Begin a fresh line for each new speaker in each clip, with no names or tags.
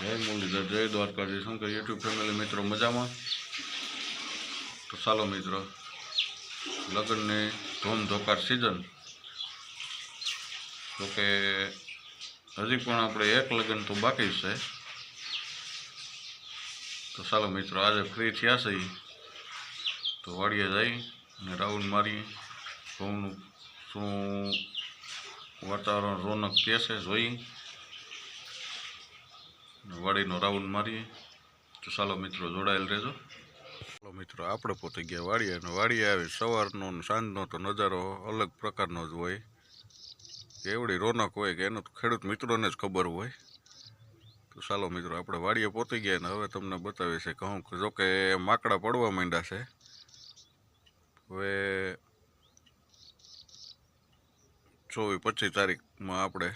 જય મુરલીધર જય દ્વારકાજી Shankar YouTube family મિત્રો, મજામાં? તો ચાલો મિત્રો, લગ્નની ધૂમ ધોકાર સિઝન તો કે હજી પણ આપણે એક લગ્ન તો બાકી છે. તો ચાલો મિત્રો, આજે ફ્રી થયા છે. તો વાડીએ જઈ અને રાઉન્ડ મારી, ઘઉંનું શું વાતાવરણ રોનક કે જોઈ. વાડીનો રાઉન્ડ મારીએ. તો ચાલો મિત્રો જોડાયેલ રહેજો. ચાલો મિત્રો, આપણે પોતે ગયા વાડીએ અને વાડીએ આવી સવારનો અને સાંજનો તો નજારો અલગ પ્રકારનો જ હોય. એવડી રોનક હોય કે એનું તો ખેડૂત મિત્રોને જ ખબર હોય. તો ચાલો મિત્રો, આપણે વાડીએ પહોંચી ગયા ને હવે તમને બતાવીએ છે કહું કે જોકે માકડા પડવા માંડ્યા છે. હવે ચોવીસ પચીસ તારીખમાં આપણે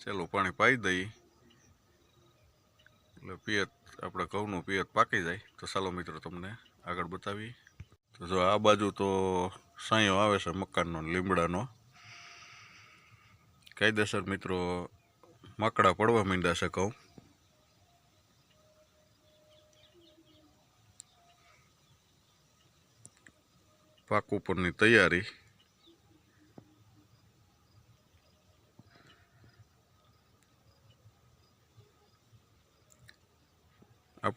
છેલ્લું પાણી પાઈ દઈએ. એટલે પિયત, આપણે ઘઉંનું પિયત પાકી જાય. તો ચાલો મિત્રો, તમને આગળ બતાવી તો જો આ બાજુ તો સાંયો આવે છે મકાનનો, લીમડાનો. કાયદેસર મિત્રો, માકડા પડવા માંડ્યા છે ઘઉં. પાક ઉપરની તૈયારી.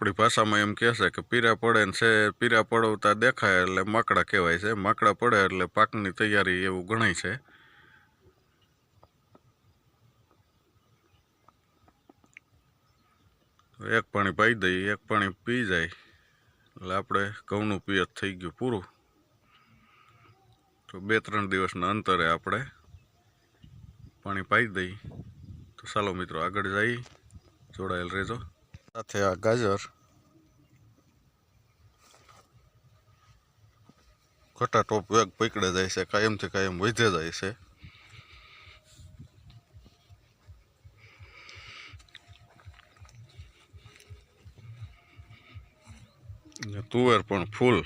આપણી ભાષામાં એમ કહે છે કે પીરા પડે ને છે, પીરા પડવતા દેખાય એટલે માકડા કહેવાય છે. માકડા પડે એટલે પાકની તૈયારી એવું ગણાય છે. એક પાણી પાઈ દઈએ, એક પાણી પી જાય. એટલે આપણે ઘઉંનું પિયત થઈ ગયું પૂરું. તો બે ત્રણ દિવસના અંતરે આપણે પાણી પાઈ દઈએ. તો ચાલો મિત્રો આગળ જઈ જોડાયેલ રહેજો. સાથે આ ગાજર ઘટા ટોપ વેગ પકડે જાય છે કાયમથી કાયમ વધે જાય છે. તુવેર પણ ફૂલ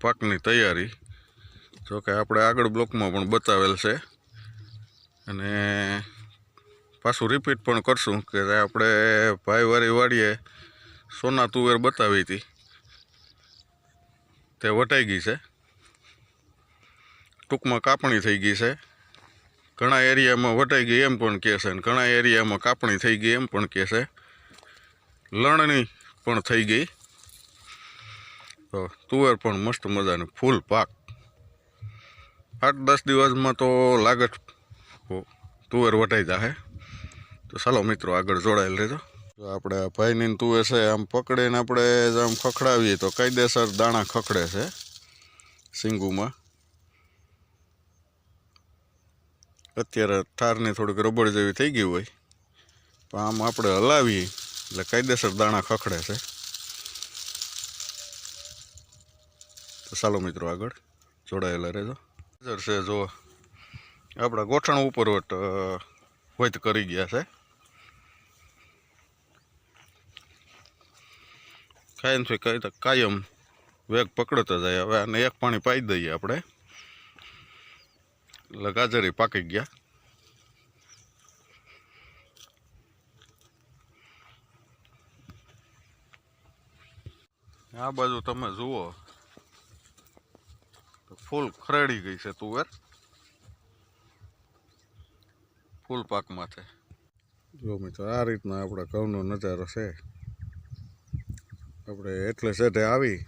પાકની તૈયારી. જો કે આપણે આગળ બ્લોકમાં પણ બતાવેલ છે. અને પાછું રિપીટ પણ કરશું કે આપણે ભાઈવારી વાડીએ સોના તુવેર બતાવી હતી. તે વટાઈ ગઈ છે. ટૂંકમાં કાપણી થઈ ગઈ છે. ઘણા એરિયામાં વટાઈ ગઈ એમ પણ કહે છે ઘણા એરિયામાં કાપણી થઈ ગઈ એમ પણ કહે છે. લણણી પણ થઈ ગઈ. તો તુવેર પણ મસ્ત મજાનું ફૂલ પાક. આઠ દસ દિવસમાં તો લાગત તુવેર વટાઈ જાહે. તો ચાલો મિત્રો, આગળ જોડાયેલ રહેજો. આપણે ભાઈની તુવેર છે, આમ પકડીને આપણે આમ ખખડાવીએ તો કાયદેસર દાણા ખખડે છે સિંગુમાં. અત્યારે ઠારની થોડુંક રબડ જેવી થઈ ગઈ હોય. તો આમ આપણે હલાવીએ. એટલે કાયદેસર દાણા ખખડે છે. તો ચાલો મિત્રો આગળ. જોડાયેલા રહેજો. નજર છે જો, આપણા ગોઠણ ઉપર વૈત કરી ગયા છે. કઈ તો કાયમ વેગ પકડતો જાય. હવે આને એક પાણી પાઈ દઈએ આપણે. એટલે ગાજરી પાકી ગયા. આ બાજુ તમે જુઓ. ફૂલ ખરેડી ગઈ છે તુવેર ફૂલ પાકમાં છે જો મિત્રો, આ રીતના આપણા ઘઉંનો નજારો છે. આપણે એટલે સેઠે આવી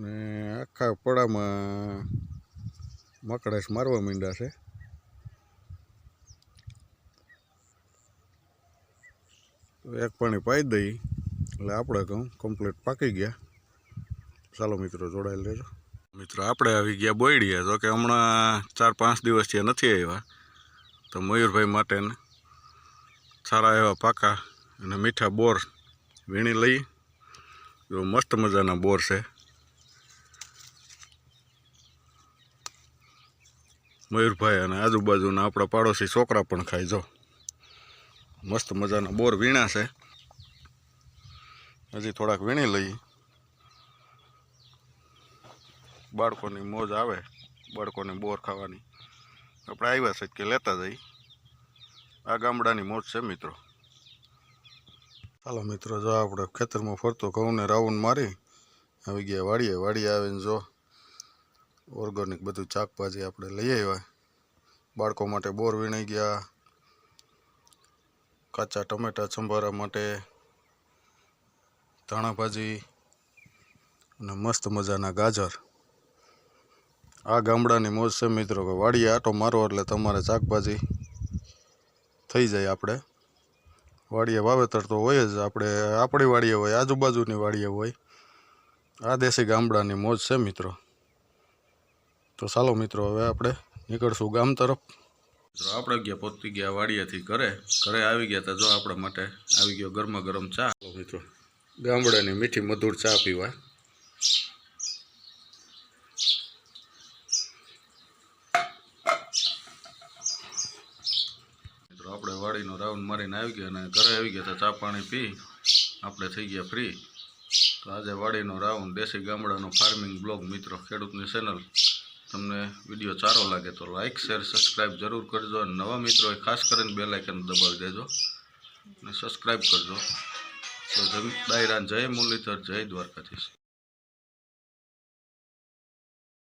ને આખા પડામાં મકડેસ મારવા માંડ્યા છે. એક પાણી પાઈ દઈ, એટલે આપણે કહું કમ્પ્લીટ પાકી ગયા. ચાલો મિત્રો, જોડાયેલ રહેજો. મિત્રો, આપણે આવી ગયા બોયડીએ. તો કે હમણાં ચાર પાંચ દિવસ થયા નથી આવ્યા. તો મયુરભાઈ માટે સારા એવા પાકા અને મીઠા બોર વીણી લઈ. એવો મસ્ત મજાના બોર છે. મયુરભાઈ અને આજુબાજુના આપણા પાડોશી છોકરા પણ ખાય જો. મસ્ત મજાના બોર વીણા છે. હજી થોડાક વીણી લઈ. બાળકોની મોજ આવે, બાળકોને બોર ખાવાની. આપણે આવ્યા છે કે લેતા જઈ. આ ગામડાની મોજ છે મિત્રો. ચાલો મિત્રો, જો આપણે ખેતરમાં ફરતો ઘઉંને રાઉન્ડ મારી, આવી ગયા વાડીએ વાડીએ આવીને જો ઓર્ગેનિક બધું શાકભાજી આપણે લઈ આવ્યા. બાળકો માટે બોર વીણી ગયા. કાચા ટમેટા સંભારા માટે ધાણાભાજી અને મસ્ત મજાના ગાજર. આ ગામડાની મોજ છે મિત્રો, કે વાડીએ આટો મારો એટલે તમારે શાકભાજી થઈ જાય આપણે. વાડીએ વાવેતર તો હોય જ, આપણે આપણી વાડીએ હોય, આજુબાજુની વાડીએ હોય. આ દેશી ગામડાની મોજ છે મિત્રો. તો ચાલો મિત્રો હવે આપણે નીકળશું ગામ તરફ. મિત્રો આપણે ગયા પહોંચી ગયા વાડિયાથી ઘરે. ઘરે આવી ગયા હતા જો આપણા માટે. આવી ગયો ગરમા ગરમ ચા મિત્રો ગામડાની મીઠી મધુર ચા પીવા. મિત્રો આપણે વાડીનો રાઉન્ડ મારીને આવી ગયા અને ઘરે આવી ગયા હતા ચા પાણી પી. આપણે થઈ ગયા ફ્રી તો આજે વાડીનો રાઉન્ડ દેશી ગામડાનો ફાર્મિંગ બ્લોગ મિત્રો ખેડૂતની ચેનલ તમને વીડિયો સારો લાગે તો લાઇક શેર સબસ્ક્રાઈબ જરૂર કરજો. અને નવા મિત્રો એ ખાસ કરીને બે લાઇકન દબાવી દેજો. અને સબસ્ક્રાઈબ કરજો. તો દાયરા જય મુરલીધર, જય દ્વારકાધીશ.